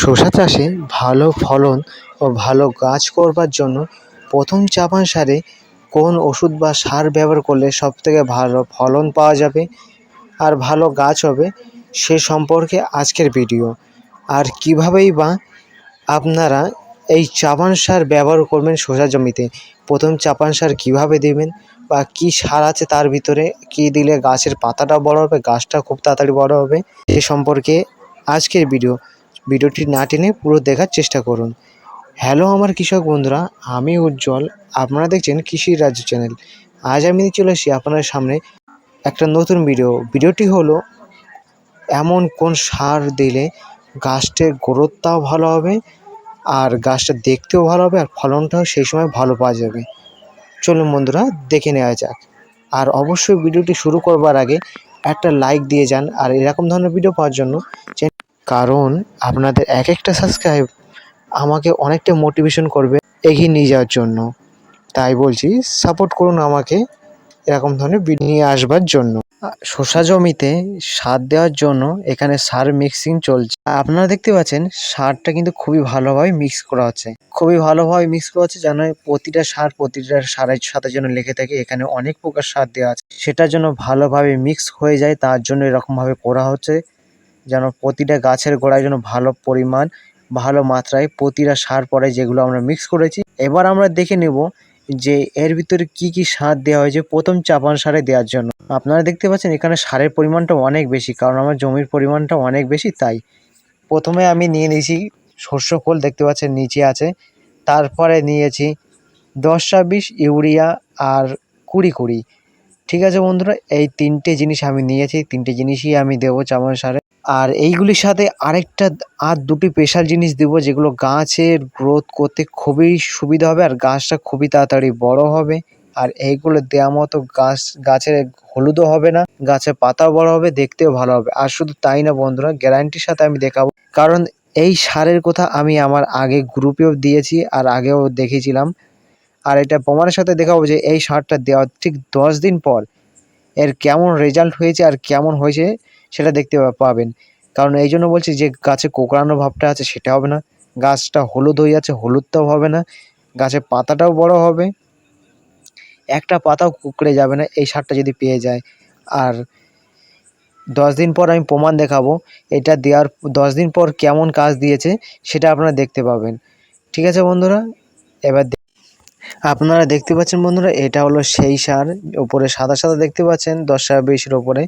শসা চাষে ভালো ফলন ও ভালো গাছ করবার জন্য প্রথম চাপান সারে কোন ওষুধ বা সার ব্যবহার করলে সবথেকে ভালো ফলন পাওয়া যাবে আর ভালো গাছ হবে সে সম্পর্কে আজকের ভিডিও। আর কীভাবেই বা আপনারা এই চাপান সার ব্যবহার করবেন শসা জমিতে, প্রথম চাপান সার কীভাবে দেবেন বা কী সার আছে তার ভিতরে, কী দিলে গাছের পাতাটা বড় হবে, গাছটা খুব তাড়াতাড়ি বড় হবে, সে সম্পর্কে আজকের ভিডিও। ভিডিওটি না টেনে পুরো দেখার চেষ্টা করুন। হ্যালো আমার কৃষক বন্ধুরা, আমি উজ্জ্বল। আপনারা দেখছেন কৃষি রাজ্য চ্যানেল। আজ আমি চলে এসেছি আপনাদের সামনে একটা নতুন ভিডিও। ভিডিওটি হলো, এমন কোন সার দিলে গাছটির গ্রোথটাও ভালো হবে, আর গাছটা দেখতেও ভালো হবে, আর ফলনটাও সেই সময় ভালো পাওয়া যাবে। চলুন বন্ধুরা, দেখে নেওয়া যাক। আর অবশ্যই ভিডিওটি শুরু করবার আগে একটা লাইক দিয়ে যান, আর এরকম ধরনের ভিডিও পাওয়ার জন্য কারণ আপনাদের এক একটা সাবস্ক্রাইব আমাকে অনেকটা মোটিভেশন করবে এগিয়ে নিয়ে যাওয়ার জন্য। তাই বলছি সাপোর্ট করুন আমাকে এরকম ধরনের ভিডিও নিয়ে আসবার জন্য। শসা জমিতে সার দেওয়ার জন্য এখানে সার মিক্সিং চলছে। আপনারা দেখতে পাচ্ছেন, সারটা কিন্তু খুবই ভালোভাবে মিক্স করা হচ্ছে। খুবই ভালোভাবে মিক্স করা হচ্ছে যেন প্রতিটা সার প্রতিটা সারের সাথে যেন লেগে থাকে, এখানে অনেক প্রকার সার দেওয়া আছে। সেটার জন্য ভালোভাবে মিক্স হয়ে যায়, তার জন্য এরকমভাবে করা হচ্ছে। যেন প্রতিটা গাছের গোড়ায় যেন ভালো পরিমাণ, ভালো মাত্রায় প্রতিটা সার পড়ে যেগুলো আমরা মিক্স করেছি। এবার আমরা দেখে নেব যে এর ভিতরে কি কি সার দেওয়া হয়েছে প্রথম চাপান সারে দেওয়ার জন্য। আপনারা দেখতে পাচ্ছেন এখানে সারের পরিমাণটা অনেক বেশি, কারণ আমার জমির পরিমাণটা অনেক বেশি, তাই। প্রথমে আমি নিয়ে নিয়েছি শস্য খোল, দেখতে পাচ্ছেন নিচে আছে। তারপরে নিয়েছি দশ ছাব্বিশ ইউরিয়া আর কুড়ি কুড়ি। ঠিক আছে বন্ধুরা, এই তিনটে জিনিস আমি নিয়েছি, তিনটে জিনিসই আমি দেবো চাপান সারে। আর এইগুলির সাথে আরেকটা আর দুটি স্পেশাল জিনিস দেবো, যেগুলো গাছের গ্রোথ করতে খুবই সুবিধা হবে আর গাছটা খুবই তাড়াতাড়ি বড় হবে। আর এইগুলো দেওয়া মতো গাছ, গাছের হলুদও হবে না, গাছের পাতাও বড় হবে, দেখতেও ভালো হবে। আর শুধু তাই না বন্ধুরা গ্যারান্টির সাথে আমি দেখাবো। কারণ এই সারের কথা আমি আমার আগে গ্রুপেও দিয়েছি আর আগেও দেখেছিলাম। আর এটা প্রমাণের সাথে দেখাবো যে এই সারটা দেওয়ার ঠিক দশ দিন পর এর কেমন রেজাল্ট হয়েছে আর কেমন হয়েছে। সেটা দেখতে পাবেন। কারণ এই জন্য বলছি যে গাছে কোকড়ানো ভাবটা আছে, সেটা হবে না। গাছটা হলুদ হয়ে যাচ্ছে, হলুদটাও হবে না। গাছের পাতাটাও বড় হবে। একটা পাতাও কুকড়ে যাবে না, এই সারটা যদি পেয়ে যায়। আর দশ দিন পর আমি প্রমাণ দেখাবো। এটা দেওয়ার দশ দিন পর কেমন কাজ দিয়েছে, সেটা আপনারা দেখতে পাবেন। ঠিক আছে বন্ধুরা? এবার আপনারা দেখতে পাচ্ছেন বন্ধুরা, এটা হলো সেই সার। উপরে সাদা সাদা দেখতে পাচ্ছেন, দশ ছাব্বিশের ওপরে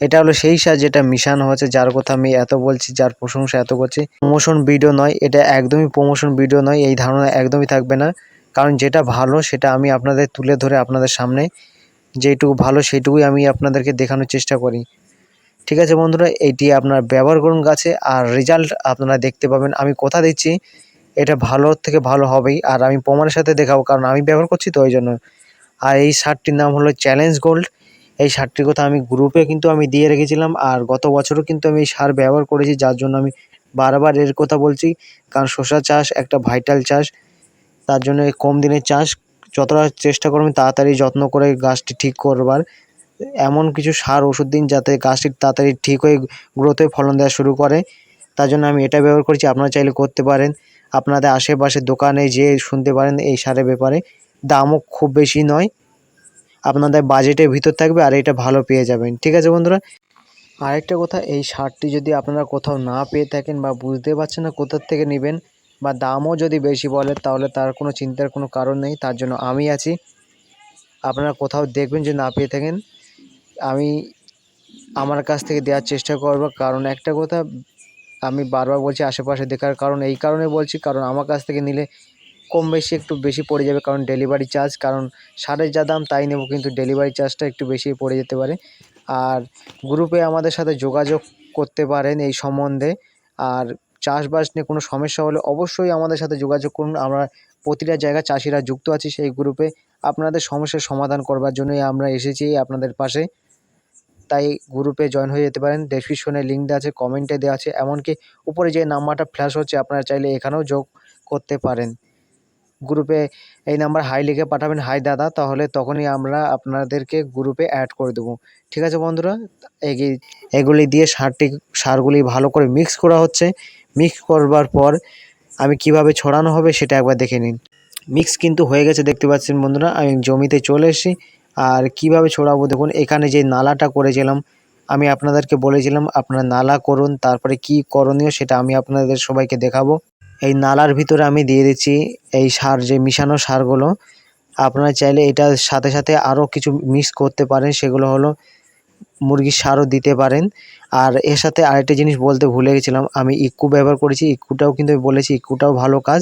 এটা হলো সেই সার যেটা মিশানো হয়েছে, যার কথা আমি এত বলছি, যার প্রশংসা এত করছি। প্রমোশন ভিডিও নয়, এটা একদমই প্রমোশন ভিডিও নয়, এই ধারণা একদমই থাকবে না। কারণ যেটা ভালো, সেটা আমি আপনাদের তুলে ধরে আপনাদের সামনে। যেটুকু ভালো, সেটুকুই আমি আপনাদেরকে দেখানোর চেষ্টা করি। ঠিক আছে বন্ধুরা, এটি আপনার ব্যবহার করুন গাছে, আর রেজাল্ট আপনারা দেখতে পাবেন। আমি কথা দিচ্ছি, এটা ভালো থেকে ভালো হবেই, আর আমি প্রমাণের সাথে দেখাবো, কারণ আমি ব্যবহার করছি তো ওই জন্য। আর এই সারটির নাম হলো চ্যালেঞ্জ গোল্ড এই সারটির কথা আমি গ্রুপে কিন্তু আমি দিয়ে রেখেছিলাম আর গত বছরও কিন্তু আমি এই সার ব্যবহার করেছি, যার জন্য আমি বারবার এর কথা বলছি। কারণ শসা চাষ একটা ভাইটাল চাষ, তার জন্য এই কম দিনের চাষ যতটা চেষ্টা করবেন তাড়াতাড়ি যত্ন করে গাছটি ঠিক করবার। এমন কিছু সার, ওষুধ দিন যাতে গাছটি তাড়াতাড়ি ঠিক হয়ে গ্রোথে ফলন দেওয়া শুরু করে। তার জন্য আমি এটা ব্যবহার করছি, আপনারা চাইলে করতে পারেন। আপনাদের আশেপাশে দোকানে যেয়ে শুনতে পারেন এই সারের ব্যাপারে। দামও খুব বেশি নয়। আপনাদের বাজেটের ভিতর থাকবে আর এটা ভালো পেয়ে যাবেন। ঠিক আছে বন্ধুরা? আরেকটা কথা, এই শার্টটি যদি আপনারা কোথাও না পেয়ে থাকেন বা বুঝতে পারছেন না কোথার থেকে নেবেন বা দামও যদি বেশি বলে তাহলে তার কোনো চিন্তার কোনো কারণ নেই, তার জন্য আমি আছি। আপনারা কোথাও দেখবেন যে না পেয়ে থাকেন। আমি আমার কাছ থেকে দেওয়ার চেষ্টা করব, কারণ একটা কথা আমি বারবার বলছি, আশেপাশে দেখার কারণ, এই কারণে বলছি, কারণ আমার কাছ থেকে নিলে কম বেশি একটু বেশি পড়ে যাবে কারণ ডেলিভারি চার্জ কারণ সারের যা দাম তাই নেব, কিন্তু ডেলিভারি চার্জটা একটু বেশি পড়ে যেতে পারে। আর গ্রুপে আমাদের সাথে যোগাযোগ করতে পারেন এই সম্বন্ধে। আর চাষবাস নিয়ে কোনো সমস্যা হলে অবশ্যই আমাদের সাথে যোগাযোগ করুন। আমরা প্রতিটা জায়গায় চাষিরা যুক্ত আছি সেই গ্রুপে আপনাদের সমস্যার সমাধান করবার জন্যই আমরা এসেছি আপনাদের পাশে। তাই গ্রুপে জয়েন হয়ে যেতে পারেন। ডেসক্রিপশনে লিঙ্ক দেওয়া আছে কমেন্টে দেওয়া আছে। এমনকি উপরে যে নাম্বারটা ফ্ল্যাশ হচ্ছে, আপনারা চাইলে এখানেও যোগ করতে পারেন। গ্রুপে এই নাম্বার হাই লিখে পাঠাবেন হাই দাদা তাহলে তখনই আমরা আপনাদেরকে গ্রুপে অ্যাড করে দেবো। ঠিক আছে বন্ধুরা? এগুলি দিয়ে সারটি, সারগুলি ভালো করে মিক্স করা হচ্ছে। মিক্স করবার পর আমি কীভাবে ছড়ানো হবে সেটা একবার দেখে নিন। মিক্স কিন্তু হয়ে গেছে, দেখতে পাচ্ছেন বন্ধুরা? আমি জমিতে চলে এসেছি। আর কীভাবে ছড়াবো দেখুন, এখানে যে নালাটা করেছিলাম, আমি আপনাদেরকে বলেছিলাম, আপনারা নালা করুন, তারপরে কি করণীয় সেটা আমি আপনাদের সবাইকে দেখাবো। এই নালার ভিতরে আমি দিয়ে দিচ্ছি এই সার, যে মিশানো সারগুলো। আপনারা চাইলে এটার সাথে সাথে আরও কিছু মিক্স করতে পারেন, সেগুলো হলো মুরগির সারও দিতে পারেন। আর এর সাথে আরেকটা জিনিস বলতে ভুলে গেছিলাম, আমি ইক্কু ব্যবহার করেছি, ইক্কুটাও কিন্তু বলেছি, ইক্কুটাও ভালো কাজ।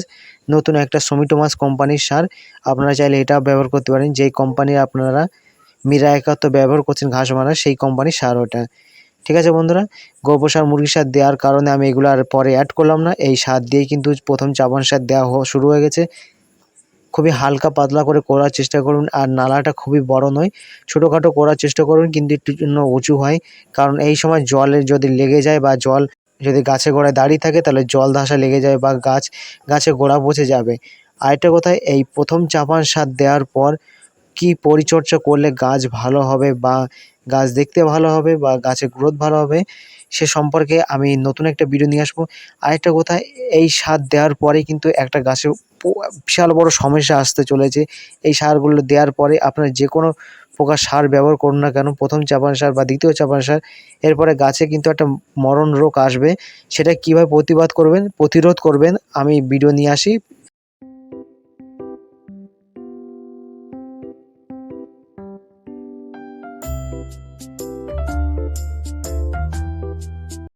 নতুন একটা সমিটোমাস কোম্পানির সার, আপনারা চাইলে এটাও ব্যবহার করতে পারেন। যেই কোম্পানির আপনারা মিরা একাত্তর ব্যবহার করছেন ঘাস মারা, সেই কোম্পানির সার ওটা। ঠিক আছে বন্ধুরা? গোবর সার মুরগির সার দেওয়ার কারণে আমি এগুলো আর পরে অ্যাড করলাম না। এই সার দিয়েই কিন্তু প্রথম চাপান সার দেওয়া শুরু হয়ে গেছে। খুবই হালকা পাতলা করে করার চেষ্টা করুন। আর নালাটা খুবই বড় নয়, ছোটোখাটো করার চেষ্টা করুন, কিন্তু একটু উঁচু হয়। কারণ এই সময় জলের যদি লেগে যায় বা জল যদি গাছের গোড়ায় দাঁড়িয়ে থাকে, তাহলে জল ধাসা লেগে যায় বা গাছ গাছের গোড়া পচে যাবে। আরেকটা কথা, এই প্রথম চাপান সার দেওয়ার পর কি পরিচর্যা করলে গাছ ভালো হবে বা গাছ দেখতে ভালো হবে বা গাছের গ্রোথ ভালো হবে, সে সম্পর্কে আমি নতুন একটা ভিডিও নিয়ে আসব। আরেকটা কথা, এই সার দেওয়ার পরে কিন্তু একটা গাছের বিশাল বড় সমস্যা আসতে চলেছে। এই সারগুলো দেওয়ার পরে আপনার যে কোনো প্রকার সার ব্যবহার করুন না কেন, প্রথম চাপান সার বা দ্বিতীয় চাপান সার, এরপরে গাছে কিন্তু একটা মরণ রোগ আসবে। সেটা কীভাবে প্রতিবাদ করবেন, প্রতিরোধ করবেন, আমি ভিডিও নিয়ে আসি।